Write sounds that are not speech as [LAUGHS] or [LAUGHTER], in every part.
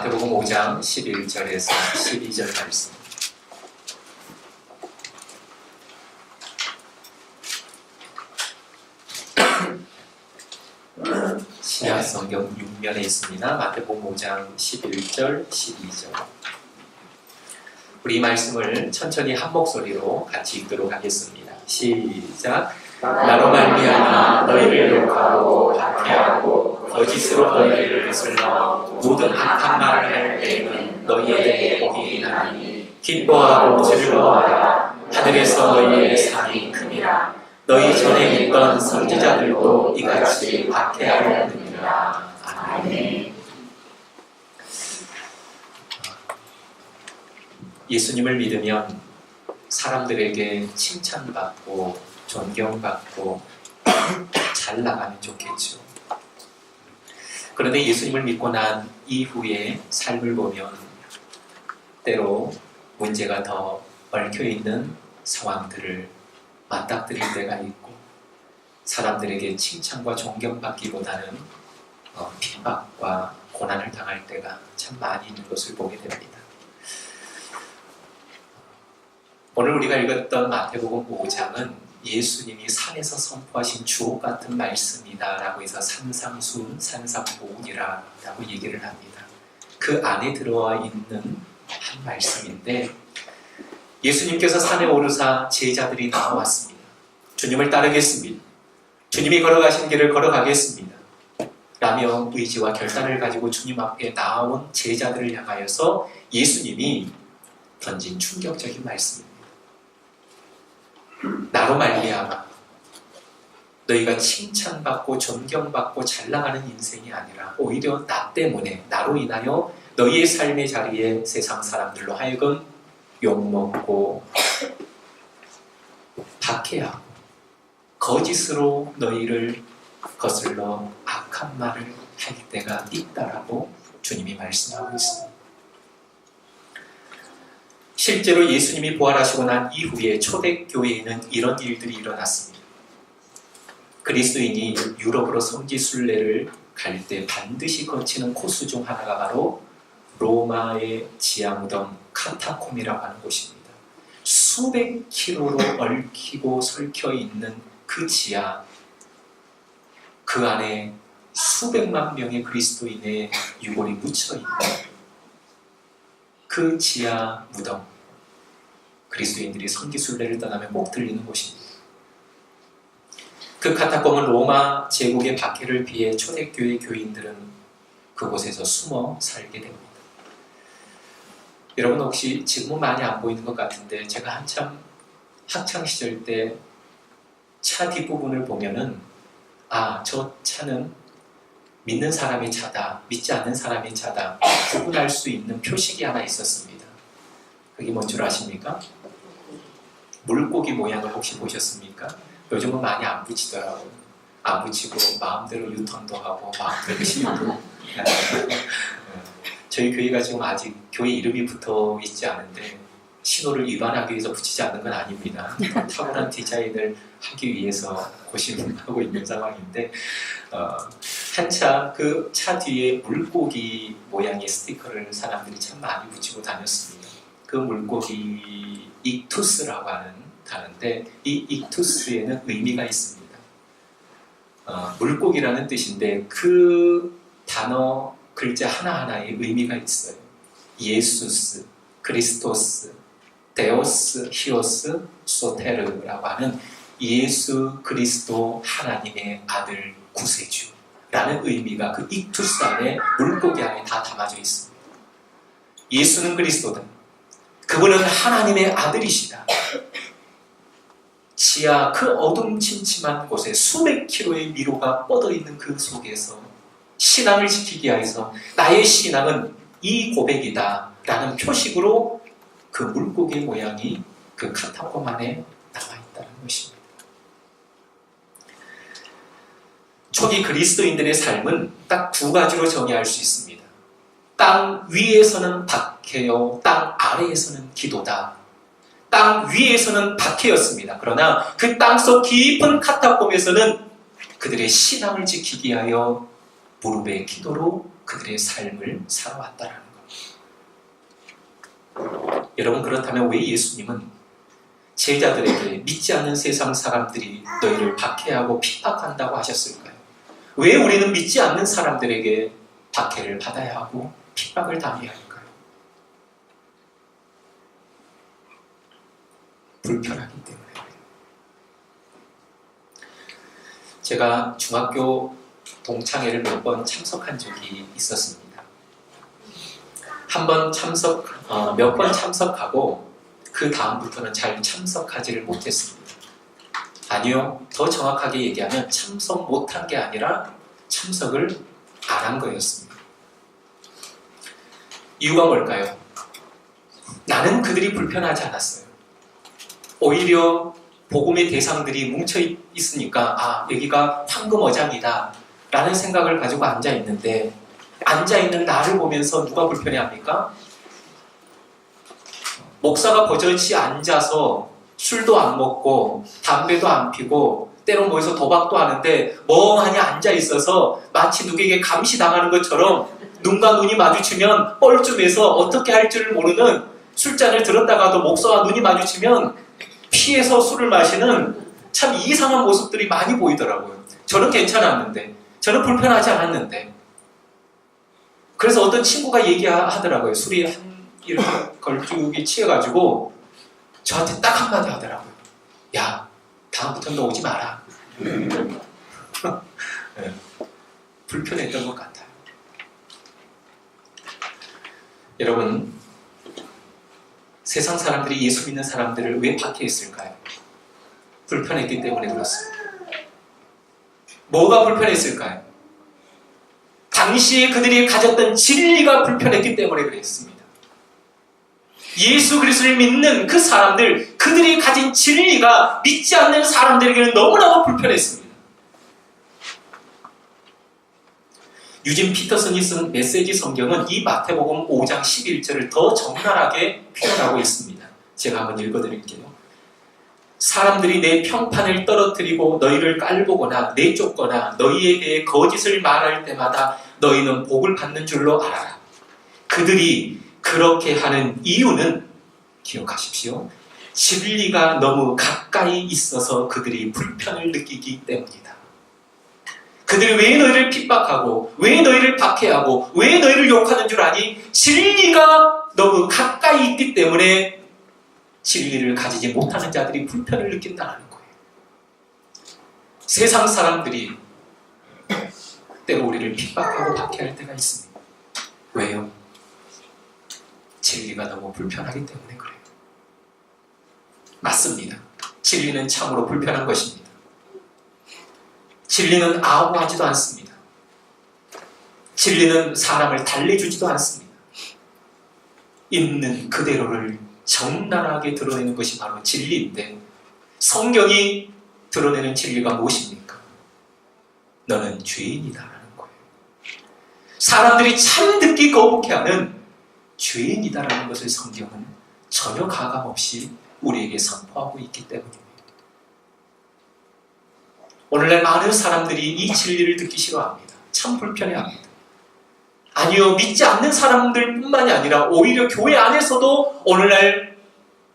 마태복음 5장 11절에서 12절 말씀. [CLEARS THROAT] 신약 성경 6면에 있습니다. 마태복음 5장 11절, 12절. 우리 이 말씀을 천천히 한 목소리로 같이 읽도록 하겠습니다. 시작. 나로 말미암아 너희를 욕하고 박해하고 거짓으로 너희를 거슬러 모든 악한 말을 할 때에는 너희에게 복이 나니 기뻐하고 즐거워하라 하늘에서 너희의 상이 큼이라. 너희 전에 있던 선지자들도 이같이 박해하였느니라. 예수님을 믿으면 사람들에게 칭찬받고 존경받고 [COUGHS] 잘 나가면 좋겠죠. 그런데 예수님을 믿고 난 이후의 삶을 보면 때로 문제가 더 얽혀 있는 상황들을 맞닥뜨릴 때가 있고 사람들에게 칭찬과 존경받기보다는 어, 핍박과 고난을 당할 때가 참 많이 있는 것을 보게 됩니다. 오늘 우리가 읽었던 마태복음 5장은 예수님이 산에서 선포하신 주옥 같은 말씀이다라고 해서 산상순, 산상보이라라고 얘기를 합니다. 그 안에 들어와 있는 한 말씀인데 예수님께서 산에 오르사 제자들이 나왔습니다. 주님을 따르겠습니다. 주님이 걸어가신 길을 걸어가겠습니다. 라며 의지와 결단을 가지고 주님 앞에 나온 제자들을 향하여서 예수님이 던진 충격적인 말씀입니다. 나로 말미암아 너희가 칭찬받고 존경받고 잘 나가는 인생이 아니라 오히려 나 때문에 나로 인하여 너희의 삶의 자리에 세상 사람들로 하여금 욕먹고 박해하고 거짓으로 너희를 거슬러 악한 말을 할 때가 있다라고 주님이 말씀하고 있습니다. 실제로 예수님이 부활하시고 난 이후에 초대교회에는 이런 일들이 일어났습니다. 그리스도인이 유럽으로 성지순례를 갈 때 반드시 거치는 코스 중 하나가 바로 로마의 지하무덤 카타콤이라고 하는 곳입니다. 수백 킬로로 얽히고 설켜 있는 그 지하, 그 안에 수백만 명의 그리스도인의 유골이 묻혀 있는 그 지하 무덤, 그리스도인들이 성기순례를 떠나면 꼭 들리는 곳입니다. 그 카타콤은 로마 제국의 박해를 피해 초대교회 교인들은 그곳에서 숨어 살게 됩니다. 여러분 혹시 지금은 많이 안 보이는 것 같은데 제가 한참 학창 시절 때 차 뒷부분을 보면은 아 저 차는 믿는 사람의 차다 믿지 않는 사람의 차다 구분할 수 있는 표식이 하나 있었습니다. 그게 뭔 줄 아십니까? 물고기 모양을 혹시 보셨습니까? 요즘은 많이 안 붙이더라고요. 안 붙이고 마음대로 유턴도 하고 마음대로 시도 [LAUGHS] 저희 교회가 지금 아직 교회 이름이 붙어 있지 않은데 신호를 위반하기 위해서 붙이지 않는 건 아닙니다. [LAUGHS] 탁월한 디자인을 하기 위해서 고심하고 있는 상황인데 어, 한차 그 차 뒤에 물고기 모양의 스티커를 사람들이 참 많이 붙이고 다녔습니다. 그 물고기 익투스라고 하는 단어인데 이 익투스에는 의미가 있습니다. 어, 물고기라는 뜻인데 그 단어 글자 하나하나에 의미가 있어요. 예수스, 그리스토스, 데오스, 히오스, 소테르라고 하는 예수 그리스도 하나님의 아들 구세주 라는 의미가 그 익투스 안에 물고기 안에 다 담아져 있습니다. 예수는 그리스도다. 그분은 하나님의 아들이시다. 지하 그 어둠침침한 곳에 수백 킬로의 미로가 뻗어 있는 그 속에서 신앙을 지키기 위해서 나의 신앙은 이 고백이다 라는 표식으로 그 물고기 모양이 그 카타콤 안에 남아있다는 것입니다. 초기 그리스도인들의 삶은 딱 두 가지로 정의할 수 있습니다. 땅 위에서는 박해요, 땅 아래에서는 기도다. 땅 위에서는 박해였습니다. 그러나 그 땅 속 깊은 카타콤에서는 그들의 신앙을 지키기 위하여 무릎의 기도로 그들의 삶을 살아왔다는 것. 여러분 그렇다면 왜 예수님은 제자들에게 믿지 않는 세상 사람들이 너희를 박해하고 핍박한다고 하셨을까요? 왜 우리는 믿지 않는 사람들에게 박해를 받아야 하고 핍박을 당해야 할까요? 불편하기 때문에. 제가 중학교 동창회를 몇 번 참석한 적이 있었습니다. 한 번 참석, 어, 몇 번 참석하고 그 다음부터는 잘 참석하지를 못했습니다. 아니요, 더 정확하게 얘기하면 참석 못한 게 아니라 참석을 안 한 거였습니다. 이유가 뭘까요? 나는 그들이 불편하지 않았어요. 오히려 복음의 대상들이 뭉쳐 있으니까 아 여기가 황금 어장이다 라는 생각을 가지고 앉아 있는데 앉아 있는 나를 보면서 누가 불편해합니까? 목사가 버젓이 앉아서 술도 안 먹고 담배도 안 피고 때론 모여서 도박도 하는데 멍하니 앉아 있어서 마치 누구에게 감시당하는 것처럼 눈과 눈이 마주치면 뻘쭘해서 어떻게 할 줄을 모르는 술잔을 들었다가도 목사와 눈이 마주치면 피해서 술을 마시는 참 이상한 모습들이 많이 보이더라고요. 저는 괜찮았는데, 저는 불편하지 않았는데. 그래서 어떤 친구가 얘기하더라고요. 술이 한 이렇게 걸쭉이 취해가지고 저한테 딱 한마디 하더라고요. 야, 다음부터는 너 오지 마라. [LAUGHS] 네. 불편했던 것 같아요. 여러분, 세상 사람들이 예수 믿는 사람들을 왜 박해했을까요? 불편했기 때문에 그렇습니다. 뭐가 불편했을까요? 당시에 그들이 가졌던 진리가 불편했기 때문에 그랬습니다. 예수 그리스도를 믿는 그 사람들, 그들이 가진 진리가 믿지 않는 사람들에게는 너무나도 불편했습니다. 유진 피터슨이 쓴 메시지 성경은 이 마태복음 5장 11절을 더 적나라하게 표현하고 있습니다. 제가 한번 읽어드릴게요. 사람들이 내 평판을 떨어뜨리고 너희를 깔보거나 내쫓거나 너희에 대해 거짓을 말할 때마다 너희는 복을 받는 줄로 알아라. 그들이 그렇게 하는 이유는 기억하십시오. 진리가 너무 가까이 있어서 그들이 불편을 느끼기 때문이다. 그들이 왜 너희를 핍박하고, 왜 너희를 박해하고, 왜 너희를 욕하는 줄 아니? 진리가 너무 가까이 있기 때문에 진리를 가지지 못하는 자들이 불편을 느낀다는 거예요. 세상 사람들이 때로 우리를 핍박하고 박해할 때가 있습니다. 왜요? 진리가 너무 불편하기 때문에 그래요. 맞습니다. 진리는 참으로 불편한 것입니다. 진리는 아우하지도 않습니다. 진리는 사람을 달래주지도 않습니다. 있는 그대로를 적나라하게 드러내는 것이 바로 진리인데 성경이 드러내는 진리가 무엇입니까? 너는 죄인이다라는 거예요. 사람들이 참 듣기 거북해하는 죄인이다라는 것을 성경은 전혀 가감 없이 우리에게 선포하고 있기 때문입니다. 오늘날 많은 사람들이 이 진리를 듣기 싫어합니다. 참 불편해합니다. 아니요, 믿지 않는 사람들뿐만이 아니라 오히려 교회 안에서도 오늘날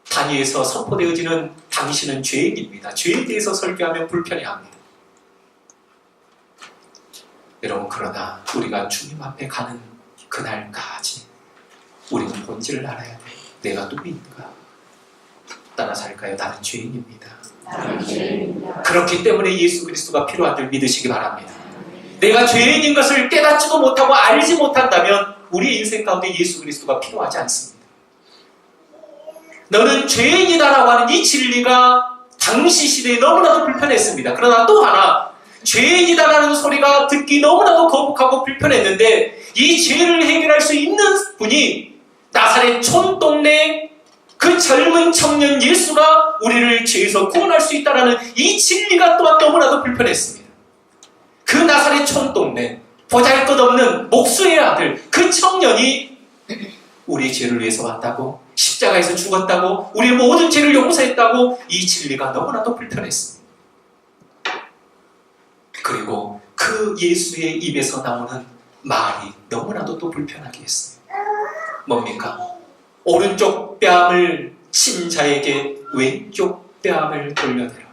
단위에서 선포되어지는 당신은 죄인입니다. 죄에 대해서 설교하면 불편해합니다. 여러분 그러나 우리가 주님 앞에 가는 그날까지 우리는 본질을 알아야 돼. 내가 누구인가? 살까요? 나는 죄인입니다. 그렇기 때문에 예수 그리스도가 필요한 줄 믿으시기 바랍니다. 내가 죄인인 것을 깨닫지도 못하고 알지 못한다면 우리 인생 가운데 예수 그리스도가 필요하지 않습니다. 너는 죄인이다라고 하는 이 진리가 당시 시대에 너무나도 불편했습니다. 그러나 또 하나 죄인이다라는 소리가 듣기 너무나도 거북하고 불편했는데 이 죄를 해결할 수 있는 분이 나사렛 촌 동네 그 젊은 청년 예수가 우리를 죄에서 구원할 수 있다라는 이 진리가 또한 너무나도 불편했습니다. 그 나사렛 촌동네 보잘것없는 목수의 아들 그 청년이 우리의 죄를 위해서 왔다고 십자가에서 죽었다고 우리의 모든 죄를 용서했다고 이 진리가 너무나도 불편했습니다. 그리고 그 예수의 입에서 나오는 말이 너무나도 또 불편하게 했어요. 뭡니까? 오른쪽 뺨을 친 자에게 왼쪽 뺨을 돌려내라.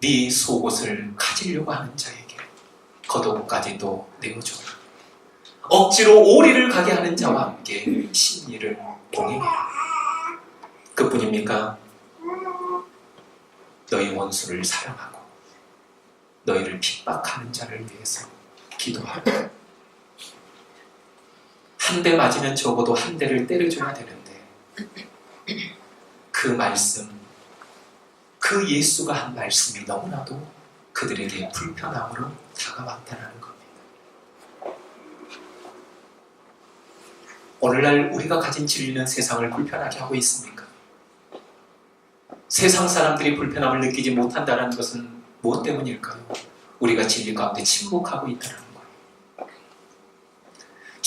네 속옷을 가지려고 하는 자에게 겉옷까지도 내어줘라. 억지로 오리를 가게 하는 자와 함께 심리를 동행해라. 그뿐입니까? 너희 원수를 사랑하고 너희를 핍박하는 자를 위해서 기도하라. 한 대 맞으면 적어도 한 대를 때려줘야 되는데 그 말씀, 그 예수가 한 말씀이 너무나도 그들에게 불편함으로 다가왔다는 겁니다. 오늘날 우리가 가진 진리는 세상을 불편하게 하고 있습니까? 세상 사람들이 불편함을 느끼지 못한다는 것은 무엇 때문일까요? 우리가 진리 가운데 침묵하고 있다는 거예요.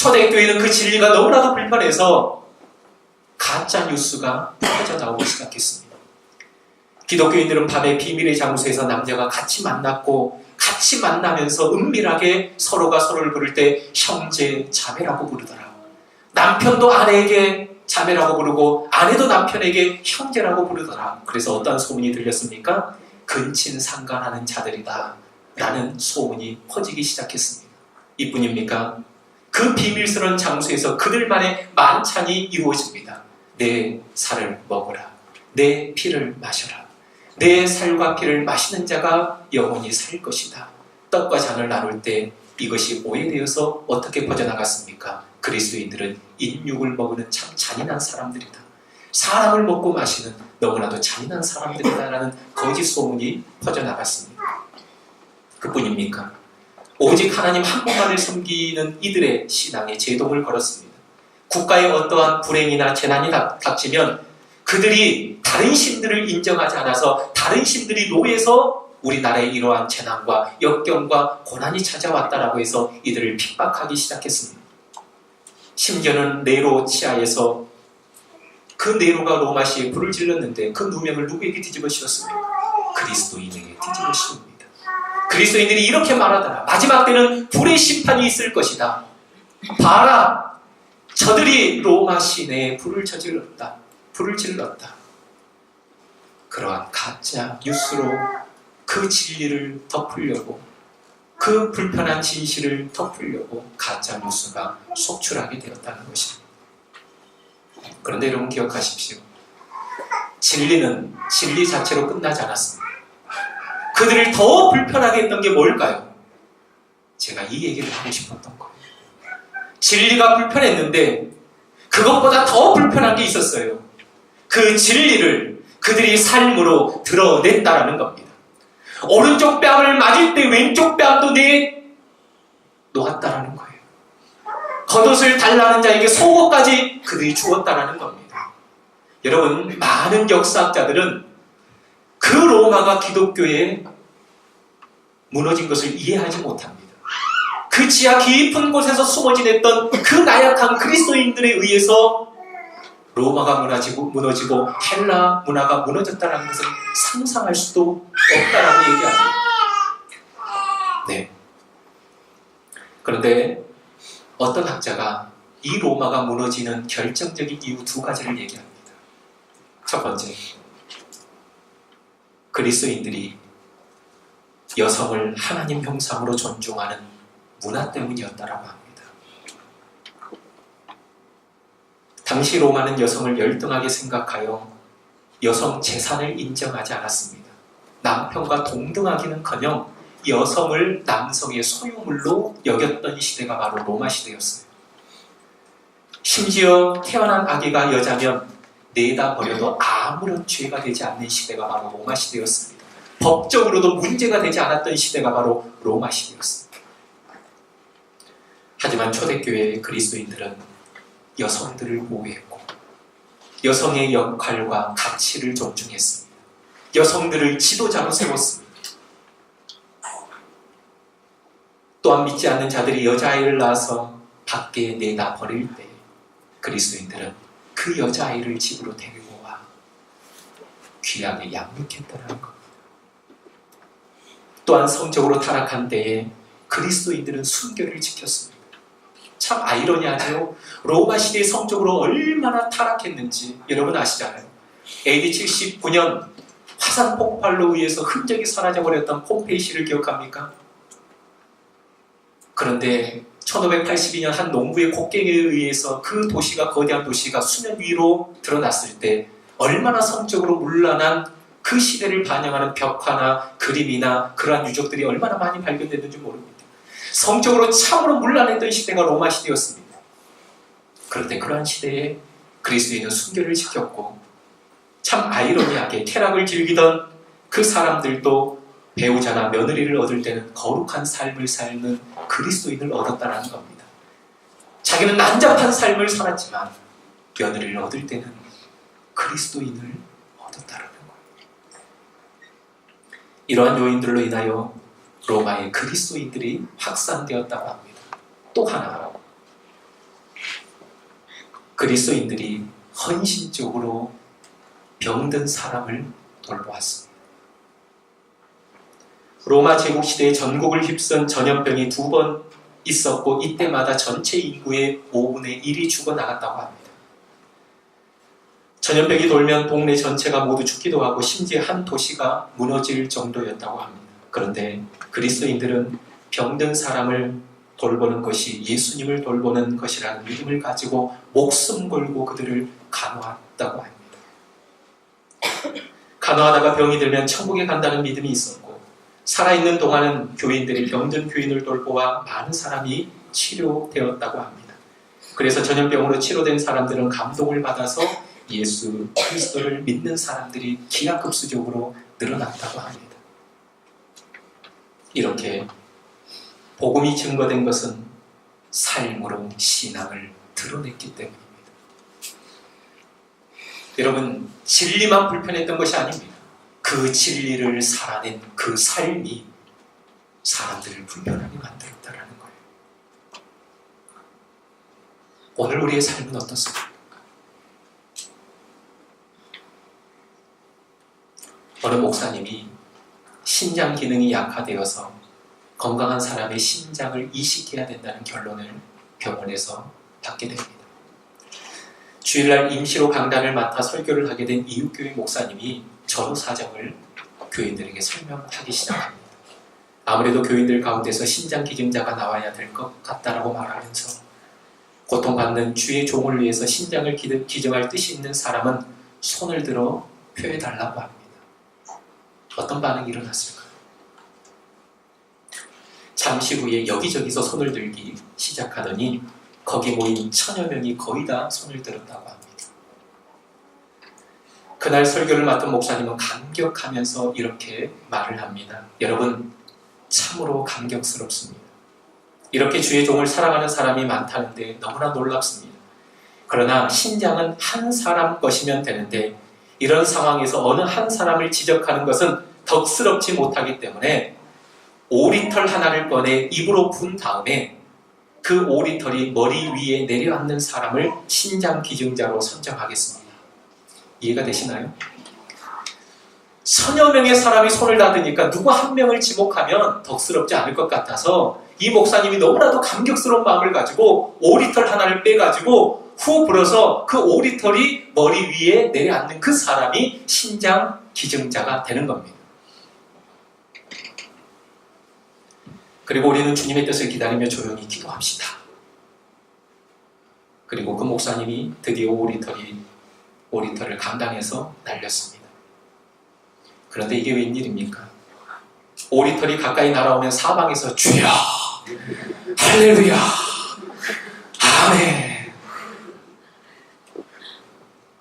초대교회는 그 진리가 너무나도 불편해서 가짜 뉴스가 퍼져나오기 시작했습니다. 기독교인들은 밤에 비밀의 장소에서 남녀가 같이 만났고 같이 만나면서 은밀하게 서로가 서로를 부를 때 형제, 자매라고 부르더라. 남편도 아내에게 자매라고 부르고 아내도 남편에게 형제라고 부르더라. 그래서 어떤 소문이 들렸습니까? 근친 상간하는 자들이다. 라는 소문이 퍼지기 시작했습니다. 이뿐입니까? 그 비밀스러운 장소에서 그들만의 만찬이 이루어집니다. 내 살을 먹어라. 내 피를 마셔라. 내 살과 피를 마시는 자가 영원히 살 것이다. 떡과 잔을 나눌 때 이것이 오해되어서 어떻게 퍼져나갔습니까? 그리스도인들은 인육을 먹는 참 잔인한 사람들이다. 사람을 먹고 마시는 너무나도 잔인한 사람들이다라는 거짓 소문이 퍼져나갔습니다. 그뿐입니까? 오직 하나님 한 분만을 섬기는 이들의 신앙에 제동을 걸었습니다. 국가에 어떠한 불행이나 재난이 닥치면 그들이 다른 신들을 인정하지 않아서 다른 신들이 노예서 우리나라에 이러한 재난과 역경과 고난이 찾아왔다라고 해서 이들을 핍박하기 시작했습니다. 심지어는 네로 치하에서 그 네로가 로마시에 불을 질렀는데 그 누명을 누구에게 뒤집어 씌웠습니까? 그리스도인에게 뒤집어 씌웁니다. 그리스도인들이 이렇게 말하더라. 마지막 때는 불의 심판이 있을 것이다. 봐라. 저들이 로마 시내에 불을 저질렀다. 불을 질렀다. 그러한 가짜 뉴스로 그 진리를 덮으려고 그 불편한 진실을 덮으려고 가짜 뉴스가 속출하게 되었다는 것입니다. 그런데 여러분 기억하십시오. 진리는 진리 자체로 끝나지 않았습니다. 그들을 더 불편하게 했던 게 뭘까요? 제가 이 얘기를 하고 싶었던 거예요. 진리가 불편했는데 그것보다 더 불편한 게 있었어요. 그 진리를 그들이 삶으로 드러냈다라는 겁니다. 오른쪽 뺨을 맞을 때 왼쪽 뺨도 내 놓았다라는 거예요. 겉옷을 달라는 자에게 속옷까지 그들이 주었다라는 겁니다. 여러분, 많은 역사학자들은 그 로마가 기독교에 무너진 것을 이해하지 못합니다. 그 지하 깊은 곳에서 숨어 지냈던 그 나약한 그리스도인들에 의해서 로마가 무너지고, 무너지고 헬라 문화가 무너졌다는 것을 상상할 수도 없다라고 얘기합니다. 네. 그런데 어떤 학자가 이 로마가 무너지는 결정적인 이유 두 가지를 얘기합니다. 첫 번째, 그리스도인들이 여성을 하나님 형상으로 존중하는 문화 때문이었다라고 합니다. 당시 로마는 여성을 열등하게 생각하여 여성 재산을 인정하지 않았습니다. 남편과 동등하기는커녕 여성을 남성의 소유물로 여겼던 시대가 바로 로마 시대였어요. 심지어 태어난 아기가 여자면 내다 버려도 아무런 죄가 되지 않는 시대가 바로 로마 시대였습니다. 법적으로도 문제가 되지 않았던 시대가 바로 로마 시대였습니다. 하지만 초대교회의 그리스도인들은 여성들을 보호했고 여성의 역할과 가치를 존중했습니다. 여성들을 지도자로 세웠습니다. 또한 믿지 않는 자들이 여자아이를 낳아서 밖에 내다 버릴 때 그리스도인들은 그 여자아이를 집으로 데리고 와 귀하게 양육했다는 겁니다. 또한 성적으로 타락한 때에 그리스도인들은 순결을 지켰습니다. 참 아이러니하죠. 로마 시대의 성적으로 얼마나 타락했는지 여러분 아시잖아요. AD 79년 화산 폭발로 의해서 흔적이 사라져버렸던 폼페이시를 기억합니까? 그런데 1582년 한 농부의 곡괭이에 의해서 그 도시가 거대한 도시가 수면 위로 드러났을 때 얼마나 성적으로 문란한 그 시대를 반영하는 벽화나 그림이나 그러한 유적들이 얼마나 많이 발견됐는지 모릅니다. 성적으로 참으로 문란했던 시대가 로마 시대였습니다. 그런데 그러한 시대에 그리스도인은 순교를 지켰고 참 아이러니하게 쾌락을 즐기던 그 사람들도 배우자나 며느리를 얻을 때는 거룩한 삶을 삶는 그리스도인을 얻었다라는 겁니다. 자기는 난잡한 삶을 살았지만 며느리를 얻을 때는 그리스도인을 얻었다라는 거예요. 이러한 요인들로 인하여 로마의 그리스도인들이 확산되었다고 합니다. 또 하나 그리스도인들이 헌신적으로 병든 사람을 돌보았습니다. 로마 제국 시대에 전국을 휩쓴 전염병이 두 번 있었고 이때마다 전체 인구의 5분의 1이 죽어 나갔다고 합니다. 전염병이 돌면 동네 전체가 모두 죽기도 하고 심지어 한 도시가 무너질 정도였다고 합니다. 그런데 그리스도인들은 병든 사람을 돌보는 것이 예수님을 돌보는 것이라는 믿음을 가지고 목숨 걸고 그들을 간호했다고 합니다. 간호하다가 병이 들면 천국에 간다는 믿음이 있었고 살아있는 동안은 교인들이 병든 교인을 돌보아 많은 사람이 치료되었다고 합니다. 그래서 전염병으로 치료된 사람들은 감동을 받아서 예수 그리스도를 믿는 사람들이 기하급수적으로 늘어났다고 합니다. 이렇게 복음이 증거된 것은 삶으로 신앙을 드러냈기 때문입니다. 여러분 진리만 불편했던 것이 아닙니다. 그 진리를 살아낸 그 삶이 사람들을 불편하게 만들었다라는 거예요. 오늘 우리의 삶은 어떻습니까? 어느 목사님이 신장 기능이 약화되어서 건강한 사람의 신장을 이식해야 된다는 결론을 병원에서 받게 됩니다. 주일날 임시로 강단을 맡아 설교를 하게 된 이웃교회 목사님이 저로 사정을 교인들에게 설명하기 시작합니다. 아무래도 교인들 가운데서 신장 기증자가 나와야 될 것 같다라고 말하면서 고통받는 주의 종을 위해서 신장을 기증할 뜻이 있는 사람은 손을 들어 표해달라고 합니다. 어떤 반응이 일어났을까요? 잠시 후에 여기저기서 손을 들기 시작하더니 거기 모인 천여 명이 거의 다 손을 들었다고 합니다. 그날 설교를 맡은 목사님은 감격하면서 이렇게 말을 합니다. 여러분, 참으로 감격스럽습니다. 이렇게 주의 종을 사랑하는 사람이 많다는데 너무나 놀랍습니다. 그러나 신장은 한 사람 것이면 되는데 이런 상황에서 어느 한 사람을 지적하는 것은 덕스럽지 못하기 때문에 오리털 하나를 꺼내 입으로 분 다음에 그 오리털이 머리 위에 내려앉는 사람을 신장 기증자로 선정하겠습니다. 이해가 되시나요? 천여 명의 사람이 손을 닫으니까 누구 한 명을 지목하면 덕스럽지 않을 것 같아서 이 목사님이 너무나도 감격스러운 마음을 가지고 오리털 하나를 빼가지고 후 불어서 그 오리털이 머리 위에 내려앉는 그 사람이 신장 기증자가 되는 겁니다. 그리고 우리는 주님의 뜻을 기다리며 조용히 기도합시다. 그리고 그 목사님이 드디어 오리털이 오리털을 감당해서 날렸습니다. 그런데 이게 웬일입니까? 오리털이 가까이 날아오면 사방에서 주여 할렐루야 아멘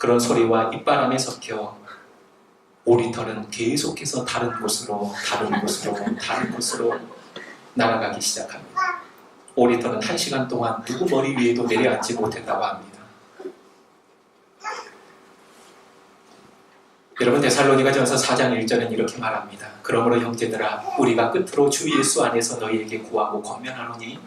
그런 소리와 입바람에 섞여 오리털은 계속해서 다른 곳으로 다른 곳으로 다른 곳으로 날아가기 시작합니다. 오리털은 한 시간 동안 누구 머리 위에도 내려앉지 못했다고 합니다. 여러분 데살로니가 전서 4장 1절은 이렇게 말합니다. 그러므로 형제들아 우리가 끝으로 주 예수 안에서 너희에게 구하고 권면하노니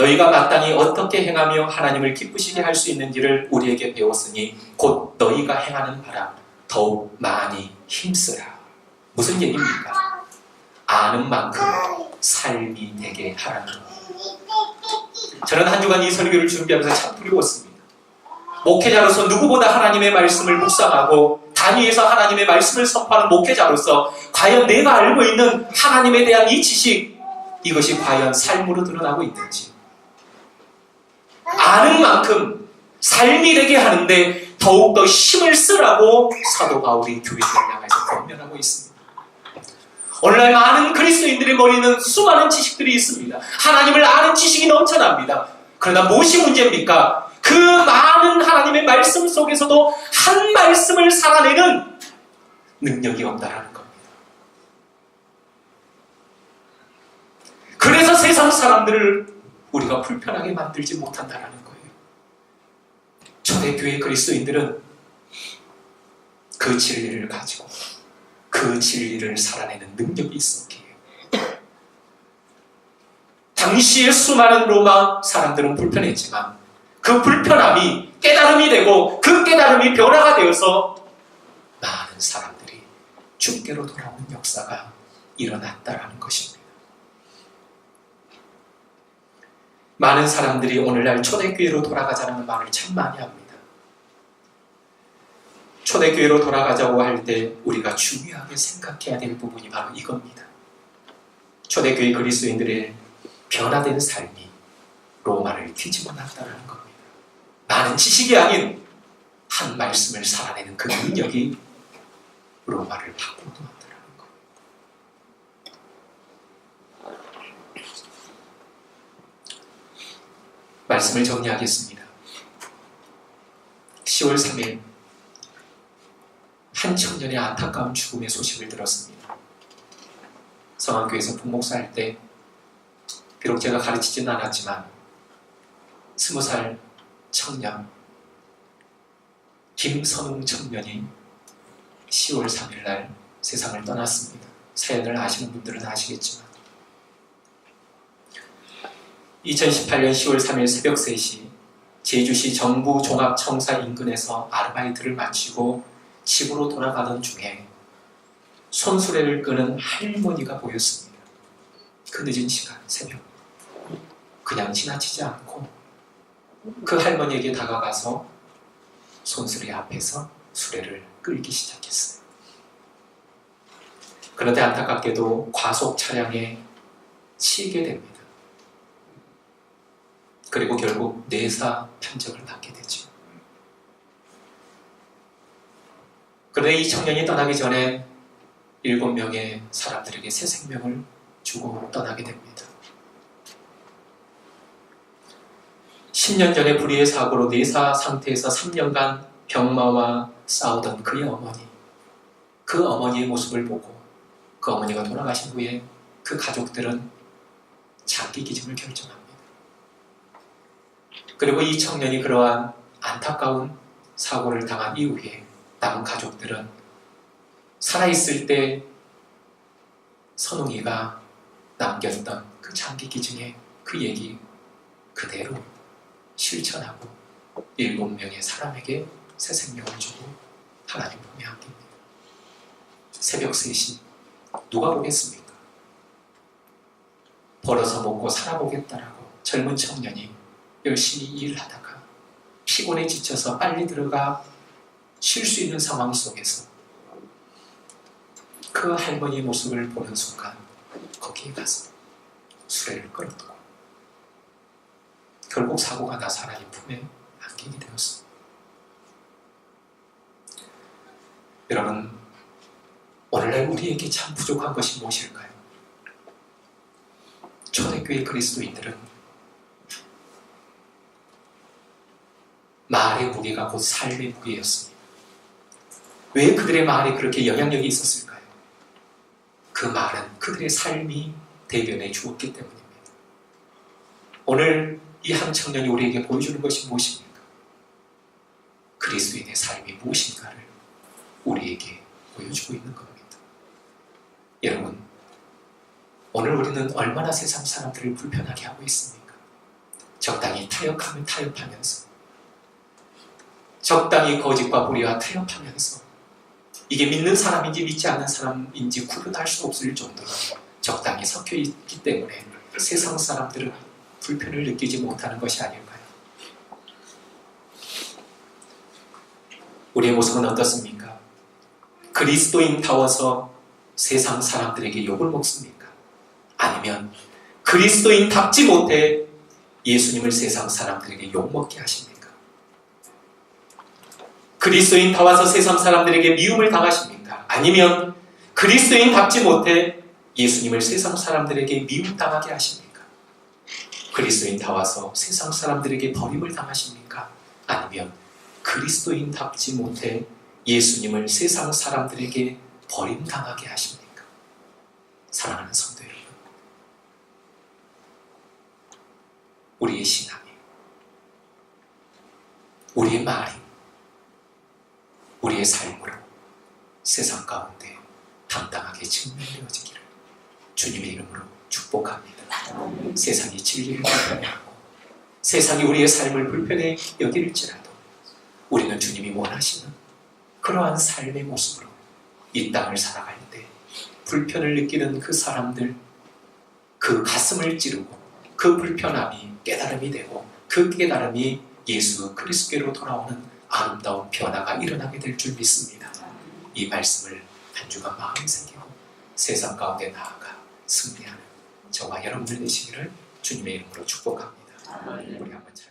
너희가 마땅히 어떻게 행하며 하나님을 기쁘시게 할 수 있는지를 우리에게 배웠으니 곧 너희가 행하는 바라 더욱 많이 힘쓰라. 무슨 얘기입니까? 아는 만큼 삶이 되게 하라는 저는 한 주간 이 설교를 준비하면서 참 두려웠습니다. 목회자로서 누구보다 하나님의 말씀을 묵상하고 단위에서 하나님의 말씀을 선포하는 목회자로서 과연 내가 알고 있는 하나님에 대한 이 지식 이것이 과연 삶으로 드러나고 있는지 아는 만큼 삶이 되게 하는데 더욱더 힘을 쓰라고 사도 바울이 교회를 향해서 권면하고 있습니다. 오늘날 많은 그리스도인들의 머리는 수많은 지식들이 있습니다. 하나님을 아는 지식이 넘쳐납니다. 그러나 무엇이 문제입니까? 그 많은 하나님의 말씀 속에서도 한 말씀을 살아내는 능력이 없다라는 겁니다. 그래서 세상 사람들을 우리가 불편하게 만들지 못한다라는 거예요. 초대교회 그리스도인들은 그 진리를 가지고 그 진리를 살아내는 능력이 있었기에 당시의 수많은 로마 사람들은 불편했지만 그 불편함이 깨달음이 되고 그 깨달음이 변화가 되어서 많은 사람들이 주께로 돌아오는 역사가 일어났다라는 것입니다. 많은 사람들이 오늘날 초대교회로 돌아가자는 말을 참 많이 합니다. 초대교회로 돌아가자고 할 때 우리가 중요하게 생각해야 될 부분이 바로 이겁니다. 초대교회 그리스도인들의 변화된 삶이 로마를 뒤집어 놨다는 겁니다. 많은 지식이 아닌 한 말씀을 살아내는 그 능력이 로마를 바꾸고 놨다는 겁니다. 말씀을 정리하겠습니다. 10월 3일 한 청년의 안타까운 죽음의 소식을 들었습니다. 성안교에서 북목사 할 때 비록 제가 가르치지는 않았지만 스무 살 청년 김선웅 청년이 10월 3일 날 세상을 떠났습니다. 사연을 아시는 분들은 아시겠지만 2018년 10월 3일 새벽 3시 제주시 정부 종합청사 인근에서 아르바이트를 마치고 집으로 돌아가던 중에 손수레를 끄는 할머니가 보였습니다. 그 늦은 시간 새벽 그냥 지나치지 않고 그 할머니에게 다가가서 손수레 앞에서 수레를 끌기 시작했어요. 그런데 안타깝게도 과속 차량에 치이게 됩니다. 그리고 결국 내사 판정을 받게 되죠. 그런데 이 청년이 떠나기 전에 일곱 명의 사람들에게 새 생명을 주고 떠나게 됩니다. 10년 전에 불의의 사고로 내사 상태에서 3년간 병마와 싸우던 그의 어머니, 그 어머니의 모습을 보고 그 어머니가 돌아가신 후에 그 가족들은 장기 기증을 결정합니다. 그리고 이 청년이 그러한 안타까운 사고를 당한 이후에 남은 가족들은 살아있을 때 선웅이가 남겼던 그 장기 기증의 그 얘기 그대로 실천하고 일곱 명의 사람에게 새 생명을 주고 하나님 품에 안깁니다. 새벽 3시 누가 보겠습니까? 벌어서 먹고 살아보겠다라고 젊은 청년이 열심히 일하다가 피곤에 지쳐서 빨리 들어가 쉴 수 있는 상황 속에서 그 할머니 모습을 보는 순간 거기에 가서 수레를 끌었고 결국 사고가 하나님 품에 안기게 되었습니다. 여러분 오늘날 우리에게 참 부족한 것이 무엇일까요? 초대교회 그리스도인들은 말의 무게가 곧 삶의 무게였습니다. 왜 그들의 말이 그렇게 영향력이 있었을까요? 그 말은 그들의 삶이 대변해 주었기 때문입니다. 오늘 이 한 청년이 우리에게 보여주는 것이 무엇입니까? 그리스도인의 삶이 무엇인가를 우리에게 보여주고 있는 겁니다. 여러분, 오늘 우리는 얼마나 세상 사람들을 불편하게 하고 있습니까? 적당히 타협하면 타협하면서 적당히 거짓과 불의와 타협하면서 이게 믿는 사람인지 믿지 않는 사람인지 구분할 수 없을 정도로 적당히 섞여 있기 때문에 세상 사람들은 불편을 느끼지 못하는 것이 아닐까요? 우리의 모습은 어떻습니까? 그리스도인다워서 세상 사람들에게 욕을 먹습니까? 아니면 그리스도인답지 못해 예수님을 세상 사람들에게 욕먹게 하십니까? 그리스도인다워서 세상 사람들에게 미움을 당하십니까? 아니면 그리스도인답지 못해 예수님을 세상 사람들에게 미움당하게 하십니까? 그리스도인다워서 세상 사람들에게 버림을 당하십니까? 아니면 그리스도인답지 못해 예수님을 세상 사람들에게 버림당하게 하십니까? 사랑하는 성도 여러분, 우리의 신앙이, 우리의 말이, 우리의 삶으로 세상 가운데 당당하게 증명되어지기를 주님의 이름으로 축복합니다. 세상이 진리를 불편해하고 세상이 우리의 삶을 불편해 여길지라도 우리는 주님이 원하시는 그러한 삶의 모습으로 이 땅을 살아갈 때 불편을 느끼는 그 사람들 그 가슴을 찌르고 그 불편함이 깨달음이 되고 그 깨달음이 예수 그리스도로 돌아오는 아름다운 변화가 일어나게 될 줄 믿습니다. 이 말씀을 한 주간 마음에 새기고 세상 가운데 나아가 승리하는 저와 여러분들 되시기를 주님의 이름으로 축복합니다. 우리 한번 찬양.